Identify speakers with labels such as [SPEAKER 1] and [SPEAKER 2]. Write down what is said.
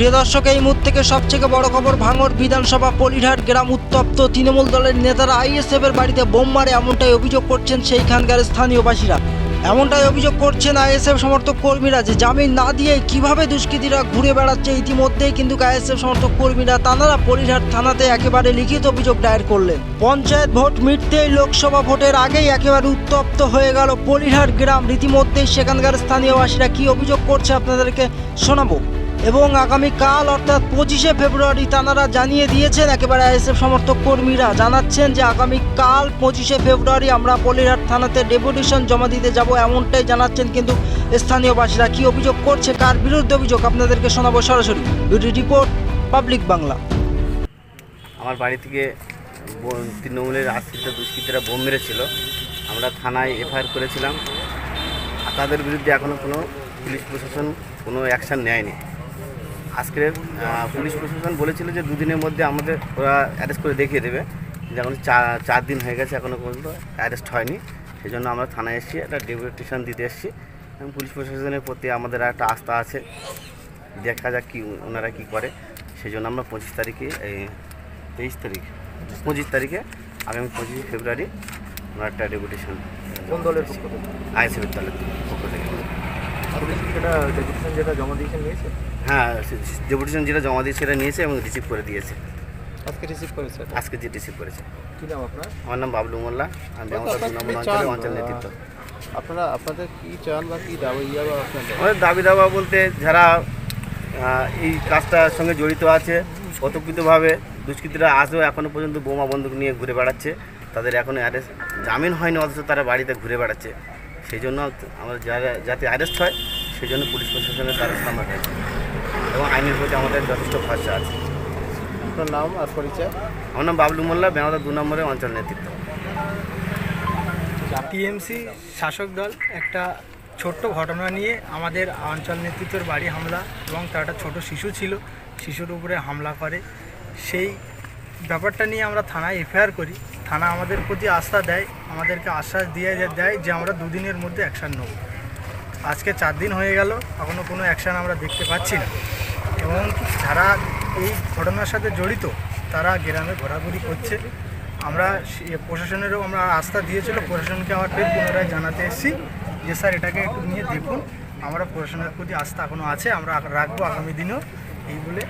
[SPEAKER 1] প্রিয় দর্শক, এই মুহূর্ত থেকে সবথেকে বড় খবর ভাঙর বিধানসভা পলিহাট গ্রাম উত্তপ্ত তৃণমূল দলের নেতারা আইএসএফ এর বাড়িতে বোম মারে এমনটাই অভিযোগ করছেন সেইখানকার স্থানীয় বাসীরা। এমনটাই অভিযোগ করছেন আইএসএফ সমর্থক কর্মীরা যে জামিন না দিয়ে কীভাবে দুষ্কৃতীরা ঘুরে বেড়াচ্ছে ইতিমধ্যেই কিন্তু আইএসএফ সমর্থক কর্মীরা তানারা পলিরহাট থানাতে একেবারে লিখিত অভিযোগ দায়ের করলেন। পঞ্চায়েত ভোট মিটতেই লোকসভা ভোটের আগেই একেবারে উত্তপ্ত হয়ে গেল পলিরহাট গ্রাম। রীতিমধ্যেই সেখানকার স্থানীয় বাসীরা কি অভিযোগ করছে আপনাদেরকে শোনাবো। এবং আগামীকাল, অর্থাৎ পঁচিশে ফেব্রুয়ারি তানারা জানিয়ে দিয়েছেন, একেবারে আইএসএফ সমর্থক কর্মীরা জানাচ্ছেন যে আগামীকাল পঁচিশে ফেব্রুয়ারি আমরা পলিরহাট থানাতে ডেপুটেশন জমা দিতে যাব এমনটাই জানাচ্ছেন কিন্তু স্থানীয় বাসীরা কি অভিযোগ করছে, কার বিরুদ্ধে অভিযোগ, আপনাদেরকে শোনাবো সরাসরি। দুটি রিপোর্ট, পাবলিক বাংলা।
[SPEAKER 2] আমার বাড়ি থেকে তৃণমূলের আশ্রিত দুষ্কৃতীরা বোম মেরেছিল। আমরা থানায় এফআইআর করেছিলাম। তাদের বিরুদ্ধে এখনও কোনো পুলিশ প্রশাসন কোনো অ্যাকশান নেয়নি। আজকের পুলিশ প্রশাসন বলেছিল যে দুদিনের মধ্যে আমাদের ওরা অ্যারেস্ট করে দেখিয়ে দেবে। যে এখন চার দিন হয়ে গেছে এখনও পর্যন্ত অ্যারেস্ট হয়নি। সেই জন্য আমরা থানায় এসেছি একটা ডেপুটেশন দিতে এসেছি। এবং পুলিশ প্রশাসনের প্রতি আমাদের একটা আস্থা আছে। দেখা যাক কী ওনারা কী করে। সেই জন্য আমরা পঁচিশ তারিখে এই তেইশ তারিখ পঁচিশ তারিখে আগামী পঁচিশে ফেব্রুয়ারি আমরা একটা ডেপুটেশন
[SPEAKER 3] কোন দলের পক্ষ থেকে?
[SPEAKER 2] আইসিবির দলের পক্ষ থেকে।
[SPEAKER 3] সেটা ডেপুটেশন যেটা জমা দিয়েছেন নিয়েছে?
[SPEAKER 2] হ্যাঁ ডেপুটেশন যেটা জমা দিয়েছে সেটা নিয়েছে এবং রিসিভ করে দিয়েছে।
[SPEAKER 3] আজকে রিসিভ করেছে
[SPEAKER 2] আজকে যে রিসিভ করেছে।
[SPEAKER 3] কি নাম আপনার?
[SPEAKER 2] আমার নাম বাবলু মোল্লা আমি? অঞ্চলের অঞ্চল নেতৃত্ব।
[SPEAKER 3] আপনারা আপনাদের কি চান বা কি দাবি ইয়া বা আপনাদের?
[SPEAKER 2] আমাদের দাবি দাবা বলতে যারা এই কাজটার সঙ্গে জড়িত আছে অতপ্রিতভাবে দুষ্কৃতীরা আজও এখনও পর্যন্ত বোমা বন্দুক নিয়ে ঘুরে বেড়াচ্ছে। তাদের এখনও অ্যারেস্ট জামিন হয়নি অথচ তারা বাড়িতে ঘুরে বেড়াচ্ছে। সেই জন্য আমরা যারা যাতে অ্যারেস্ট হয় সেই জন্য পুলিশ প্রশাসনের দ্বারস্থ আমরা হয়েছে। এবং আইনের প্রতি আমাদের যথেষ্ট ভরসা আছে।
[SPEAKER 3] আপনার নাম আর পরিচয়?
[SPEAKER 2] আমার নাম বাবলু মোল্লা বেনাদা দু নম্বরের অঞ্চল নেতৃত্ব।
[SPEAKER 4] টিএমসি শাসক দল একটা ছোট্ট ঘটনা নিয়ে আমাদের অঞ্চল নেতৃত্বের বাড়ি হামলা এবং তার একটা ছোটো শিশু ছিল শিশুর উপরে হামলা করে। সেই ব্যাপারটা নিয়ে আমরা থানায় এফআইআর করি। থানা আমাদের প্রতি আস্থা দেয়, আমাদেরকে আশ্বাস দিয়ে দেয় যে আমরা দুদিনের মধ্যে অ্যাকশান নেব। আজকে চার দিন হয়ে গেল এখনও কোনো অ্যাকশান আমরা দেখতে পাচ্ছি না। এবং যারা এই ঘটনার সাথে জড়িত, তারা গ্রামে ঘোরাঘুরি করছে। আমরা প্রশাসনেরও আমরা আস্থা দিয়েছিল, প্রশাসনকে আমার ফের পুনরায় জানাতে এসেছি যে, স্যার, এটাকে একটু নিয়ে দেখুন। আমরা প্রশাসনের প্রতি আস্থা এখনও আছে, আমরা রাখব আগামী দিনেও। এই বলে